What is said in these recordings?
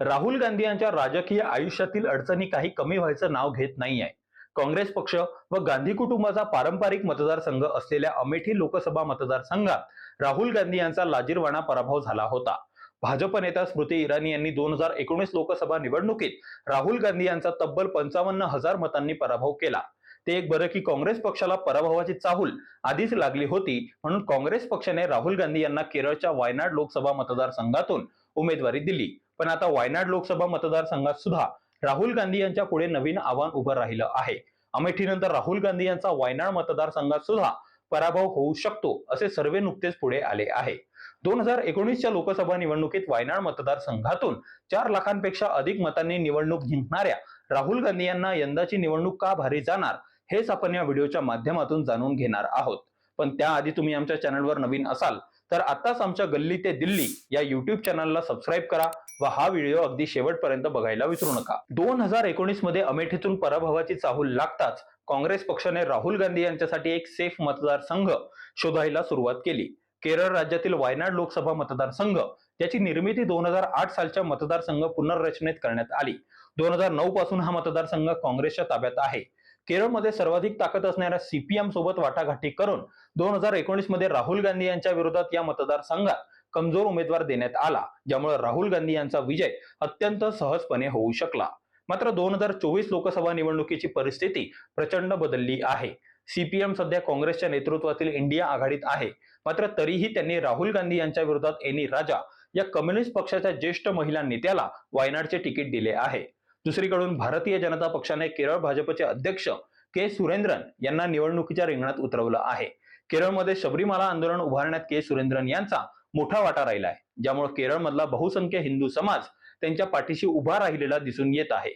राहुल गांधी यांच्या राजकीय आयुष्यातील अडचणी काही कमी व्हायचं नाव घेत नाहीये काँग्रेस पक्ष व गांधी कुटुंबाचा पारंपरिक मतदारसंघ असलेल्या अमेठी लोकसभा मतदारसंघात राहुल गांधी यांचा लाजीरवाणा पराभव झाला होता. भाजप नेत्या स्मृती इराणी यांनी दोन हजार एकोणीस लोकसभा निवडणुकीत राहुल गांधी यांचा तब्बल पंचावन्न हजार मतांनी पराभव केला. ते एक बरं की काँग्रेस पक्षाला पराभवाची चाहूल आधीच लागली होती म्हणून काँग्रेस पक्षाने राहुल गांधी यांना केरळच्या वायनाड लोकसभा मतदारसंघातून उमेदवारी दिली. पण आता वायनाड लोकसभा मतदारसंघात सुद्धा राहुल गांधी यांच्या पुढे नवीन आव्हान उभं राहिलं आहे. अमेठीनंतर राहुल गांधी यांचा वायनाड मतदारसंघात सुद्धा पराभव होऊ शकतो असे सर्वे नुकतेच पुढे आले आहे. दोन हजार एकोणीसच्या लोकसभा निवडणुकीत वायनाड मतदारसंघातून चार लाखांपेक्षा अधिक मतांनी निवडणूक जिंकणाऱ्या राहुल गांधी यांना यंदाची निवडणूक का भारी जाणार हेच आपण या व्हिडिओच्या माध्यमातून जाणून घेणार आहोत. पण त्याआधी तुम्ही आमच्या चॅनलवर नवीन असाल तर आताच आमच्या गल्ली ते दिल्ली या युट्यूब चॅनलला सबस्क्राईब करा व हा व्हिडिओ अगदी शेवटपर्यंत बघायला विसरू नका. दोन हजार एकोणीसमध्ये अमेठीतून पराभवाची चाहूल लागताच काँग्रेस पक्षाने राहुल गांधी यांच्यासाठी एक सेफ मतदारसंघ शोधायला सुरुवात केली. केरळ राज्यातील वायनाड लोकसभा मतदारसंघ याची निर्मिती दोन हजार आठ सालच्या मतदारसंघ पुनर्रचनेत करण्यात आली. दोन हजार नऊ पासून हा मतदारसंघ काँग्रेसच्या ताब्यात आहे. केरळमध्ये सर्वाधिक ताकद असणाऱ्या सीपीएम सोबत वाटाघाटी करून दोन हजार एकोणीसमध्ये राहुल गांधी यांच्या विरोधात या मतदारसंघात कमजोर उमेदवार देण्यात आला ज्यामुळे राहुल गांधी यांचा विजय अत्यंत सहजपणे होऊ शकला. मात्र दोन हजार चोवीस लोकसभा निवडणुकीची परिस्थिती प्रचंड बदलली आहे. सीपीएम सध्या काँग्रेसच्या नेतृत्वातील इंडिया आघाडीत आहे. मात्र तरीही त्यांनी राहुल गांधी यांच्या विरोधात एनी. राजा या कम्युनिस्ट पक्षाच्या ज्येष्ठ महिला नेत्याला वायनाडचे तिकीट दिले आहे. दुसरीकडून भारतीय जनता पक्षाने केरळ भाजपचे अध्यक्ष के सुरेंद्रन यांना निवडणुकीच्या रिंगणात उतरवलं आहे. केरळमध्ये शबरीमाला आंदोलन उभारण्यात के सुरेंद्रन यांचा मोठा वाटा राहिला आहे ज्यामुळे केरळमधला बहुसंख्य हिंदू समाज त्यांच्या पाठीशी उभा राहिलेला दिसून येत आहे.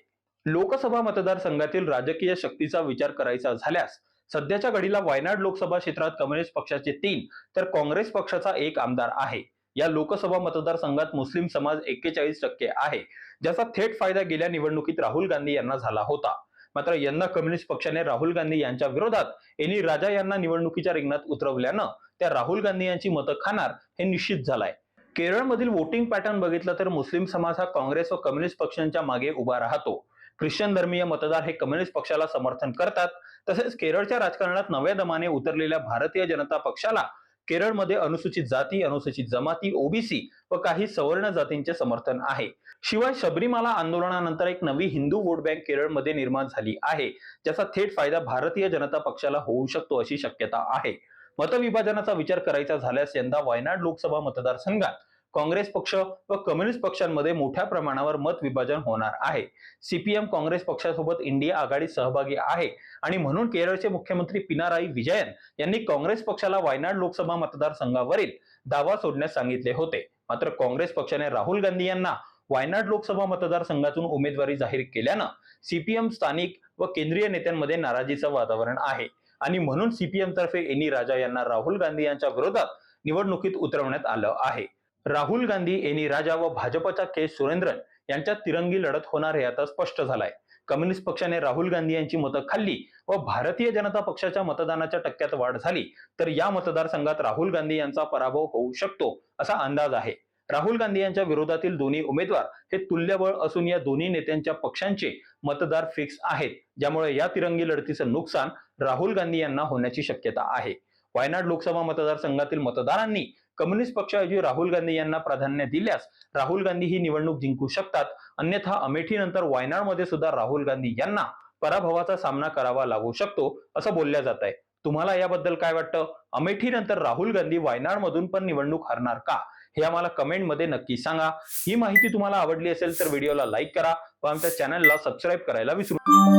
लोकसभा मतदारसंघातील राजकीय शक्तीचा विचार करायचा झाल्यास सध्याच्या घडीला वायनाड लोकसभा क्षेत्रात कम्युनिस्ट पक्षाचे तीन तर काँग्रेस पक्षाचा एक आमदार आहे. या लोकसभा मतदारसंघात मुस्लिम समाज एक्केचाळीस टक्के आहे ज्याचा थेट फायदा गेल्या निवडणुकीत राहुल गांधी यांना झाला होता. मात्र यंदा कम्युनिस्ट पक्षाने राहुल गांधी यांच्या विरोधात एनी राजा यांना निवडणुकीच्या रिंगणात उतरवल्यानं त्या राहुल गांधी यांची मतं खाणार हे निश्चित झालंय. केरळमधील वोटिंग पॅटर्न बघितलं तर मुस्लिम समाज हा काँग्रेस व कम्युनिस्ट पक्षांच्या मागे उभा राहतो. ख्रिश्चन धर्मीय मतदार हे कम्युनिस्ट पक्षाला समर्थन करतात. तसेच केरळच्या राजकारणात नव्या दमाने उतरलेल्या भारतीय जनता पक्षाला केरळमध्ये अनुसूचित जाती अनुसूचित जमाती ओबीसी व काही सवर्ण जातींचे समर्थन आहे. शिवाय शबरीमाला आंदोलनानंतर एक नवी हिंदू वोट बँक केरळमध्ये निर्माण झाली आहे ज्याचा थेट फायदा भारतीय जनता पक्षाला होऊ शकतो अशी शक्यता आहे. मतविभाजनाचा विचार करायचा झाल्यास यंदा वायनाड लोकसभा मतदारसंघात काँग्रेस पक्ष व कम्युनिस्ट पक्षांमध्ये मोठ्या प्रमाणावर मत विभाजन होणार आहे. सीपीएम काँग्रेस पक्षासोबत इंडिया आघाडीत सहभागी आहे आणि म्हणून केरळचे मुख्यमंत्री पिनाराई विजयन यांनी काँग्रेस पक्षाला वायनाड लोकसभा मतदारसंघावरील दावा सोडण्यास सांगितले होते. मात्र काँग्रेस पक्षाने राहुल गांधी यांना वायनाड लोकसभा मतदारसंघातून उमेदवारी जाहीर केल्यानं सीपीएम स्थानिक व केंद्रीय नेत्यांमध्ये नाराजीचं वातावरण आहे. आणि म्हणून सीपीएम तर्फे एनी राजा यांना राहुल गांधी यांच्या विरोधात निवडणुकीत उतरवण्यात आलं आहे. राहुल गांधी एनी राजा व भाजपच्या के. सुरेंद्रन यांच्यात तिरंगी लढत होणार हे आता स्पष्ट झालाय. कम्युनिस्ट पक्षाने राहुल गांधी यांची मतं खाल्ली व भारतीय जनता पक्षाच्या मतदानाच्या टक्क्यात वाढ झाली तर या मतदारसंघात राहुल गांधी यांचा पराभव होऊ शकतो असा अंदाज आहे. राहुल गांधी यांच्या विरोधातील दोन्ही उमेदवार हे तुल्यबळ असून या दोन्ही नेत्यांच्या पक्षांचे मतदार फिक्स आहेत ज्यामुळे या तिरंगी लढतीचं नुकसान राहुल गांधी यांना होण्याची शक्यता आहे. वायनाड लोकसभा मतदारसंघातील मतदारांनी कम्युनिस्ट पक्षाऐवजी राहुल गांधी यांना प्राधान्य दिल्यास राहुल गांधी ही निवडणूक जिंकू शकतात. अन्यथा अमेठीनंतर वायनाडमध्ये सुद्धा राहुल गांधी यांना पराभवाचा सामना करावा लागू शकतो असं बोलल्या जात आहे. तुम्हाला याबद्दल काय वाटतं? अमेठीनंतर राहुल गांधी वायनाडमधून पण निवडणूक हरणार का? हे आम्हाला कमेंटमध्ये नक्की सांगा. ही माहिती तुम्हाला आवडली असेल तर व्हिडिओला लाईक करा. व आमच्या चॅनलला सबस्क्राईब करायला विसरू नका.